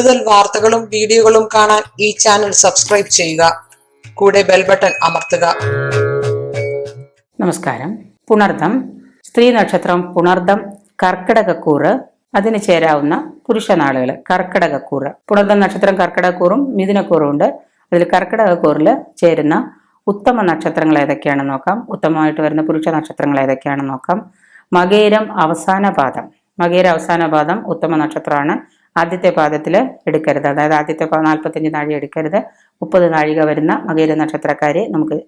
കൂടുതൽ വാർത്തകളും വീഡിയോകളും കാണാൻ ഈ ചാനൽ സബ്സ്ക്രൈബ് ചെയ്യുക. കൂടെ ബെൽ ബട്ടൺ അമർത്തുക. നമസ്കാരം. പുണർദം. സ്ത്രീ നക്ഷത്രം പുണർദം കർക്കിടകക്കൂറ്. അതിന് ചേരാവുന്ന പുരുഷ നാളുകൾ കർക്കിടകക്കൂറ്. പുണർദം നക്ഷത്രം കർക്കിടകക്കൂറും മിഥുനക്കൂറും ഉണ്ട് അതിൽ കർക്കിടകക്കൂറിൽ ചേരുന്ന ഉത്തമ നക്ഷത്രങ്ങൾ ഏതൊക്കെയാണെന്ന് നോക്കാം. ഉത്തമമായിട്ട് വരുന്ന പുരുഷ നക്ഷത്രങ്ങൾ ഏതൊക്കെയാണെന്ന് നോക്കാം. മകേരം അവസാന പാദം മകേര അവസാന പാദം ഉത്തമ നക്ഷത്രമാണ്. ആദ്യത്തെ പാദത്തിൽ എടുക്കരുത്. അതായത് ആദ്യത്തെ നാൽപ്പത്തഞ്ച് നാഴിക എടുക്കരുത്. മുപ്പത് നാഴിക വരുന്ന മകേര നക്ഷത്രക്കാരെ നമുക്ക്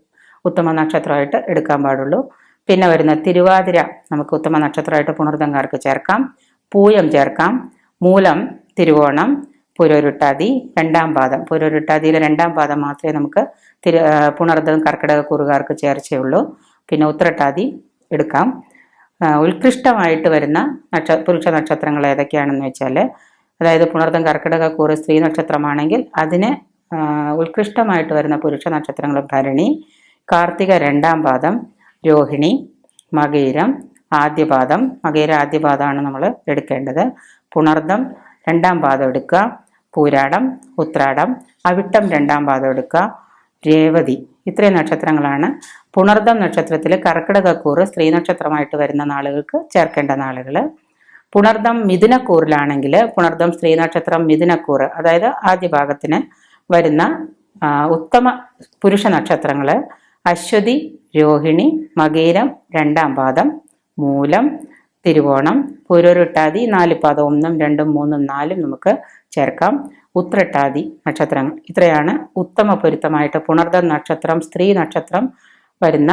ഉത്തമ നക്ഷത്രമായിട്ട് എടുക്കാൻ പാടുള്ളൂ. പിന്നെ വരുന്ന തിരുവാതിര നമുക്ക് ഉത്തമ നക്ഷത്രമായിട്ട് പുണർദങ്കാർക്ക് ചേർക്കാം. പൂയം ചേർക്കാം. മൂലം തിരുവോണം പുരോരുട്ടാതി രണ്ടാം പാദം. പുരോരുട്ടാതിയിലെ രണ്ടാം പാദം മാത്രമേ നമുക്ക് തിരു പുണർദം കർക്കിടക കുറുകാർക്ക് ചേർച്ചയുള്ളൂ. പിന്നെ ഉത്രട്ടാതി എടുക്കാം. ഉത്കൃഷ്ടമായിട്ട് വരുന്ന നക്ഷ പുരുഷ നക്ഷത്രങ്ങൾ ഏതൊക്കെയാണെന്ന് വെച്ചാൽ അതായത് പുണർദം കർക്കിടക കൂറ് സ്ത്രീ നക്ഷത്രമാണെങ്കിൽ അതിന് ഉത്കൃഷ്ടമായിട്ട് വരുന്ന പുരുഷ നക്ഷത്രങ്ങൾ ഭരണി കാർത്തിക രണ്ടാം പാദം രോഹിണി മകീരം ആദ്യപാദം. മകീര ആദ്യപാദമാണ് നമ്മൾ എടുക്കേണ്ടത്. പുണർദം രണ്ടാം പാദം എടുക്കുക. പൂരാടം ഉത്രാടം അവിട്ടം രണ്ടാം പാദം എടുക്കുക. രേവതി ഇത്രയും നക്ഷത്രങ്ങളാണ്. പുണർദം നക്ഷത്രത്തിൽ കർക്കിടകക്കൂറ് സ്ത്രീ നക്ഷത്രമായിട്ട് വരുന്ന നാളുകൾക്ക് ചേർക്കേണ്ട നാളുകൾ പുണർദം മിഥുനക്കൂറിലാണെങ്കിൽ പുണർദം സ്ത്രീ നക്ഷത്രം മിഥുനക്കൂറ് അതായത് ആദ്യ ഭാഗത്തിന് വരുന്ന ഉത്തമ പുരുഷ നക്ഷത്രങ്ങൾ അശ്വതി രോഹിണി മകീരം രണ്ടാം പാദം മൂലം തിരുവോണം പുരൊരുട്ടാതി നാല് പാദം ഒന്നും രണ്ടും മൂന്നും നാലും നമുക്ക് ചേർക്കാം. ഉത്രട്ടാതി നക്ഷത്രങ്ങൾ ഇത്രയാണ് ഉത്തമ പൊരുത്തമായിട്ട് പുണർദ നക്ഷത്രം സ്ത്രീ നക്ഷത്രം വരുന്ന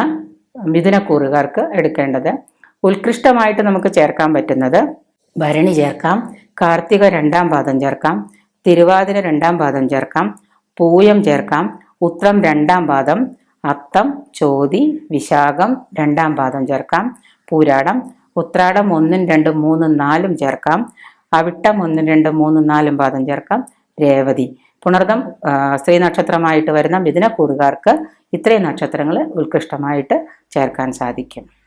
മിഥുനക്കൂറുകാർക്ക് എടുക്കേണ്ടത്. ഉത്കൃഷ്ടമായിട്ട് നമുക്ക് ചേർക്കാൻ പറ്റുന്നത് ഭരണി ചേർക്കാം. കാർത്തിക രണ്ടാം പാദം ചേർക്കാം. തിരുവാതിര രണ്ടാം പാദം ചേർക്കാം. പൂയം ചേർക്കാം. ഉത്രം രണ്ടാം പാദം. അത്തം ചോതി വിശാഖം രണ്ടാം പാദം ചേർക്കാം. പൂരാടം. ഉത്രാടം ഒന്നും രണ്ടും മൂന്നും നാലും ചേർക്കാം. അവിട്ടം ഒന്നും രണ്ടും മൂന്നും നാലും പാദം ചേർക്കാം. രേവതി. പുണർദം സ്ത്രീ നക്ഷത്രമായിട്ട് വരുന്ന മിഥുനക്കൂറുകാർക്ക് ഇത്രയും നക്ഷത്രങ്ങൾ ഉത്കൃഷ്ടമായിട്ട് ചേർക്കാൻ സാധിക്കും.